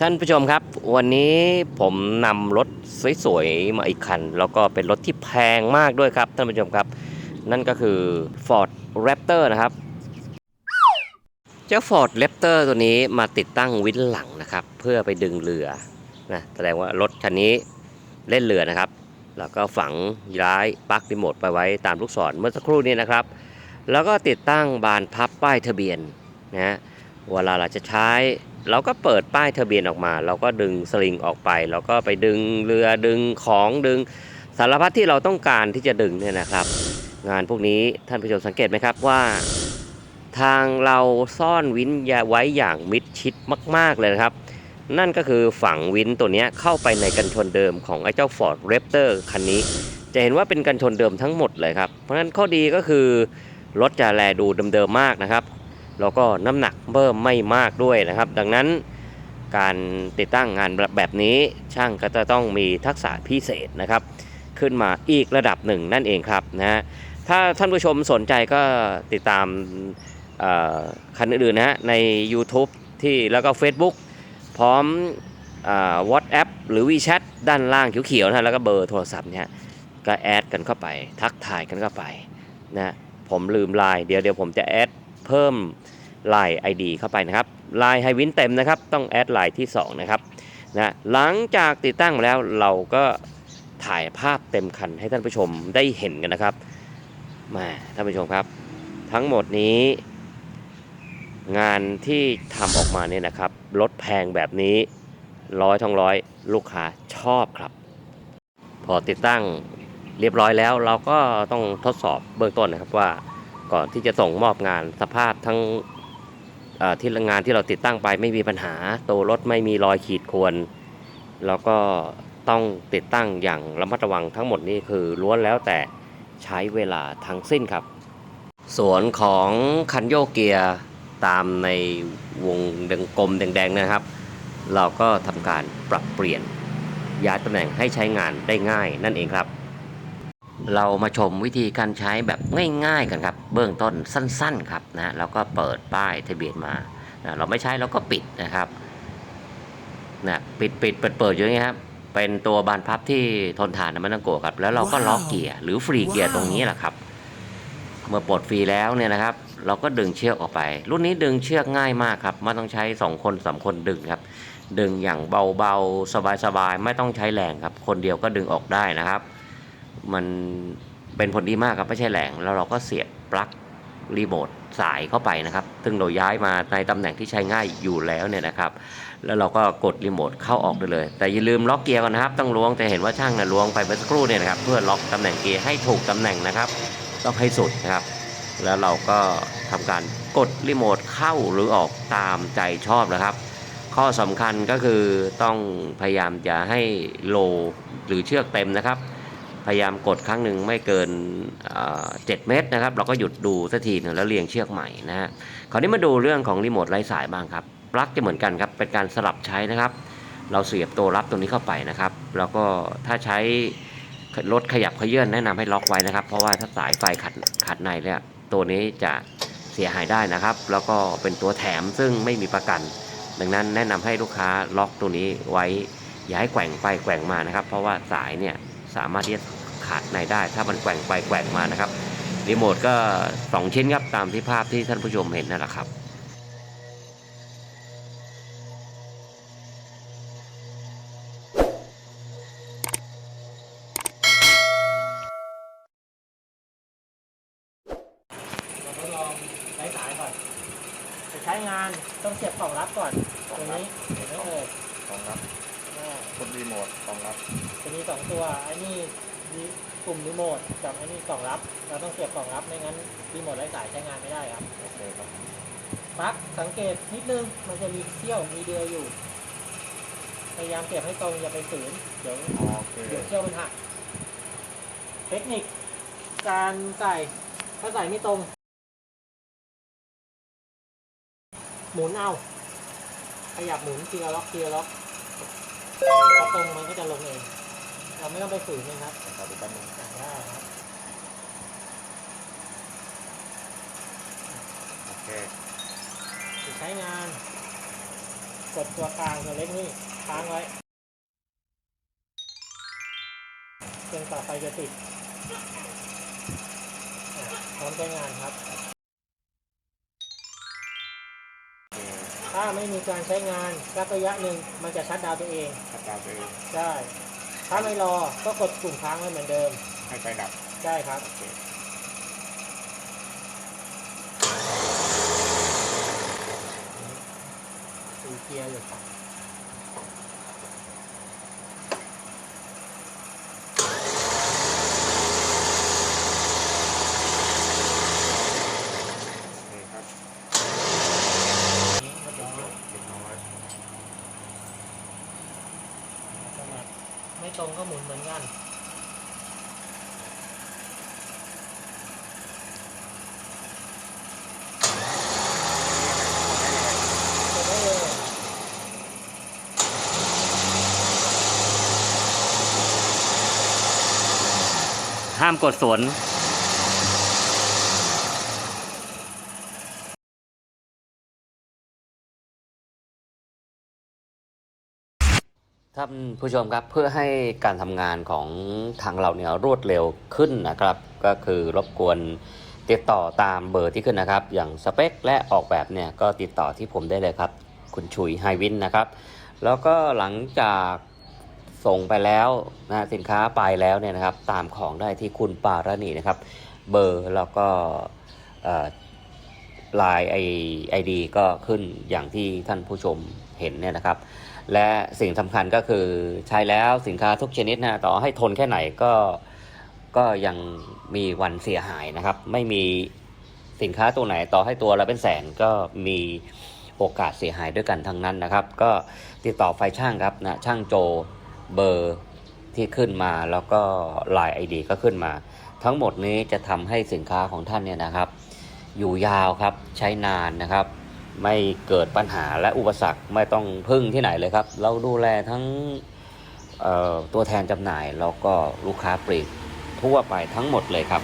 ท่านผู้ชมครับ วันนี้ผมนำรถสวยๆ มาอีกคัน แล้วก็เป็นรถที่แพงมากด้วยครับ ท่านผู้ชมครับ นั่นก็คือ Ford Raptor นะครับ เจ้า Ford Raptor ตัวนี้มาติดตั้งวินหลังนะครับ เพื่อไปดึงเรือนะแสดงว่ารถคันนี้เล่นเรือนะครับ แล้วก็ฝังย้ายปลั๊กรีโมทไปไว้ตามลูกศรเมื่อสักครู่นี้นะครับ แล้วก็ติดตั้งบานพับป้ายทะเบียนนะฮะ เวลาเราจะใช้ เราก็เปิดป้ายทะเบียนออกมา เราก็ดึงสลิงออกไป เราก็ไปดึงเรือดึงของดึงสารพัดที่เราต้องการที่จะดึงเนี่ยนะครับ งานพวกนี้ท่านผู้ชมสังเกตไหมครับว่า ทางเราซ่อนวินยาไว้อย่างมิดชิดมาก ๆเลยนะครับ นั่นก็คือฝังวินตัวนี้เข้าไปในกันชนเดิมของไอ้เจ้า Ford Raptor คันนี้ จะเห็นว่าเป็นกันชนเดิมทั้งหมดเลยครับ เพราะฉะนั้นข้อดีก็คือรถจะแลดูเดิมๆมากนะครับ แล้วก็น้ำหนักเพิ่มไม่มากด้วยนะครับ ดังนั้นการติดตั้งงานแบบนี้ช่างก็จะต้องมีทักษะพิเศษนะครับ ขึ้นมาอีกระดับหนึ่งนั่นเองครับนะฮะถ้าท่านผู้ชมสนใจก็ติดตามคันอื่นๆนะฮะใน YouTube ที่แล้วก็ Facebook พร้อมวอทแอปหรือ WeChat ด้านล่างเขียวๆนะแล้วก็เบอร์โทรศัพท์เนี่ยก็แอดกันเข้าไป ทักทายกันเข้าไปนะผมลืมไลน์เดี๋ยวเดี๋ยวผมจะแอด เพิ่มไลน์ ID เข้าไปนะครับไลน์ไฮวินเต็มนะครับ ต้องแอดไลน์ที่ 2 นะครับนะหลังจากติดตั้งมาแล้วเราก็ถ่ายภาพเต็มคันให้ท่านผู้ชมได้เห็นกันนะครับมาท่านผู้ชมครับ ทั้งหมดนี้ งานที่ทำออกมาเนี่ยนะครับรถแพงแบบนี้ร้อยทั้งร้อยลูกค้าชอบครับ พอติดตั้งเรียบร้อยแล้วเราก็ต้องทดสอบเบื้องต้นนะครับว่า ก่อนที่จะส่งมอบงานสภาพทั้งที่งานที่เราติดตั้งไปไม่มีปัญหา ตัวรถไม่มีรอยขีดข่วนแล้วก็ต้องติดตั้งอย่างระมัดระวังทั้งหมดนี้คือล้วนแล้วแต่ใช้เวลาทั้งสิ้นครับ ส่วนของคันโยกเกียร์ตามในวงดงกลมแดงๆนะครับ เราก็ทำการปรับเปลี่ยนย้ายตำแหน่งให้ใช้งานได้ง่ายนั่นเองครับ เรามาชมวิธีการใช้แบบง่าย ๆ กันครับ เบื้องต้นสั้น ๆ ครับนะแล้วก็เปิดป้ายทะเบียนมานะเราไม่ใช้เราก็ปิดนะครับนะปิดปิดเปิดเปิดอยู่อย่างนี้ครับเป็นตัวบานพับที่ทนทานนะไม่ต้องกลัวครับ แล้วเราก็ล็อกเกียร์หรือฟรีเกียร์ตรงนี้แหละครับ เมื่อปลดฟรีแล้วเนี่ยนะครับ เราก็ดึงเชือกออกไป รุ่นนี้ดึงเชือกง่ายมากครับไม่ต้องใช้2คนสามคนดึงครับ ดึงอย่างเบาๆสบายๆไม่ต้องใช้แรงครับ คนเดียวก็ดึงออกได้นะครับ มันเป็นผลดีมากครับไม่ใช่แรงแล้วเราก็เสียบปลั๊กรีโมทสายเข้าไปนะครับ ซึ่งเราย้ายมาในตำแหน่งที่ใช้ง่ายอยู่แล้วเนี่ยนะครับ แล้วเราก็กดรีโมทเข้าออกได้เลย แต่อย่าลืมล็อกเกียร์ก่อนนะครับ ต้องล้วงแต่เห็นว่าช่างนะล้วงไปเมื่อสักครู่เนี่ยนะครับ เพื่อล็อกตำแหน่งเกียร์ให้ถูกตำแหน่งนะครับ ต้องให้สุดนะครับ แล้วเราก็ทำการกดรีโมทเข้าหรือออกตามใจชอบนะครับ ข้อสำคัญก็คือต้องพยายามจะให้โลหรือเชือกเต็มนะครับ พยายามกดครั้งหนึ่งไม่เกินเอ่อ7เมตรนะครับ เราก็หยุดดูสักทีหนึงแล้วเรียงเชือกใหม่นะฮะคราวนี้มาดูเรื่องของรีโมทไร้สายบ้างครับปลั๊กจะเหมือนกันครับเป็นการสลับใช้นะครับ เราเสียบตัวรับตรงนี้เข้าไปนะครับ แล้วก็ถ้าใช้รถขยับเขยื่อนแนะนำให้ล็อกไว้นะครับ เพราะว่าถ้าสายไฟขัดขัดในเนี่ยตัวนี้จะเสียหายได้นะครับ แล้วก็เป็นตัวแถมซึ่งไม่มีประกัน ดังนั้นแนะนำให้ลูกค้าล็อกตัวนี้ไว้อย่าให้แกว่งไปแกว่งมานะครับ เพราะว่าสายเนี่ยสามารถที่จะ ขาดในได้ ถ้ามันแกว่งไปแกว่งมานะครับรีโมทก็ 2 ชิ้นครับตามที่ภาพที่ท่านผู้ชมเห็นนั่นแหละครับเราทดลองใช้สายก่อนจะใช้งานต้องเสียบกล่องรับก่อนตรงนี้เห็นไหมเอ่ยรองรับอ่ากดรีโมทรองรับจะมีสองตัวไอ้นี่ มีกลุ่มรีโมทกับไอ้นี่กล่องรับ เราต้องเสียบกล่องรับไม่งั้นรีโมทไร้สายใช้งานไม่ได้ครับ โอเคครับปลั๊กสังเกตนิดนึงมันจะมีเสี้ยวมีเดือยอยู่ พยายามเสียบให้ตรงอย่าไปฝืนเดี๋ยวอ๋อโอเคเดี๋ยวเชือกมันหัก เทคนิคการใส่ถ้าใส่ไม่ตรง หมุนเอาขยับหมุนทีละล็อกทีละล็อกพอตรงมันก็จะลงเอง เราไม่ต้องไปฝืนนะครับขอดูแป๊บนึงอะได้ครับโอเคจะใช้งาน กดตัวกลางตัวเล็กนี่ค้างไว้เครื่องต่อไปจะติดอะพร้อมใช้งานครับ ถ้าไม่มีการใช้งานสักระยะหนึ่งมันจะชัดดาวน์ตัวเองขับดาวตัวเองใช่ ถ้าไม่รอก็กดปุ่มค้างไว้เหมือนเดิม ให้ไฟดับใช่ครับ โอเคดูเกียร์อยู่ครับ โอเคครับ นี่เรียบร้อย เรียบร้อย สมัครไม่ต รงก็หมุนเหมือนกันห้ามกดสวน ท่านผู้ชมครับเพื่อให้การทำงานของทางเราเนี่ยรวดเร็วขึ้นนะครับ ก็คือรบกวนติดต่อตามเบอร์ที่ขึ้นนะครับ อย่างสเปคและออกแบบเนี่ยก็ติดต่อที่ผมได้เลยครับ คุณชุยไฮวินนะครับ แล้วก็หลังจากส่งไปแล้วนะสินค้าไปแล้วเนี่ยนะครับ ตามของได้ที่คุณปารณีนะครับ เบอร์แล้วก็ไลน์ไอไอดีก็ขึ้นอย่างที่ท่านผู้ชมเห็นเนี่ยนะครับ และสิ่งสำคัญก็คือใช้แล้วสินค้าทุกชนิดนะต่อให้ทนแค่ไหนก็ก็ยังมีวันเสียหายนะครับ ไม่มีสินค้าตัวไหนต่อให้ตัวละเป็นแสนก็มีโอกาสเสียหายด้วยกันทั้งนั้นนะครับ ก็ติดต่อไฟช่างครับนะช่างโจเบอร์ที่ขึ้นมาแล้วก็ลน์ไอดีก็ขึ้นมา ทั้งหมดนี้จะทำให้สินค้าของท่านเนี่ยนะครับ อยู่ยาวครับใช้นานนะครับ ไม่เกิดปัญหาและอุปสรรคไม่ต้องพึ่งที่ไหนเลยครับ เราดูแลทั้งตัวแทนจำหน่ายแล้วก็ลูกค้าปลีกทั่วไปทั้งหมดเลยครับ